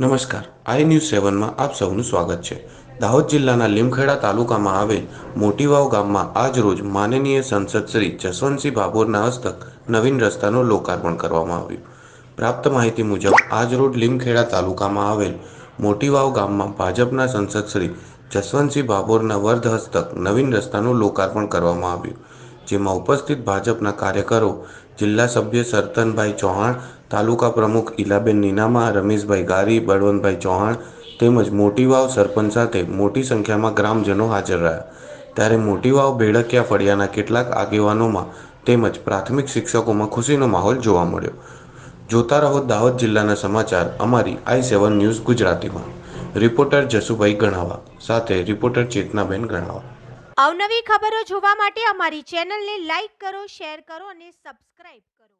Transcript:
નમસ્કાર. આઈ ન્યૂઝ સેવનમાં આપ સૌનું સ્વાગત છે. દાહોદ જિલ્લાના લીમખેડા તાલુકામાં આવેલ મોટીવાવ ગામમાં આજ રોજ માનનીય સંસદ શ્રી જસવંતસિંહ ભાભોરના હસ્તક નવીન રસ્તાનું લોકાર્પણ કરવામાં આવ્યું. પ્રાપ્ત માહિતી મુજબ, આજ રોજ લીમખેડા તાલુકામાં આવેલ મોટીવાવ ગામમાં ભાજપના સંસદ શ્રી જસવંતસિંહ ભાભોરના વર્ધ હસ્તક નવીન રસ્તાનું લોકાર્પણ કરવામાં આવ્યું. જેમાં ઉપસ્થિત ભાજપના કાર્યકરો, જિલ્લા સભ્ય સરતનભાઈ ચૌહાણ તાલુકા પ્રમુખ ઈલાબેન નીનામા, રમેશભાઈ ગારી, બળવંતભાઈ ચૌહાણ તેમજ મોટીવાવ સરપંચ સાથે મોટી સંખ્યામાં ગ્રામજનો હાજર રહ્યા. ત્યારે મોટીવાવ ભેડકિયા ફળિયાના કેટલાક આગેવાનોમાં તેમજ પ્રાથમિક શિક્ષકોમાં ખુશીનો માહોલ જોવા મળ્યો. જોતા રહો દાહોદ જિલ્લાના સમાચાર, અમારી આઈ સેવન ન્યૂઝ ગુજરાતીમાં. રિપોર્ટર જસુભાઈ ગણાવા સાથે રિપોર્ટર ચેતનાબેન ગણાવા. અવનવી ખબરો જોવા માટે અમારી ચેનલને લાઈક કરો, શેર કરો અને સબસ્ક્રાઇબ કરો.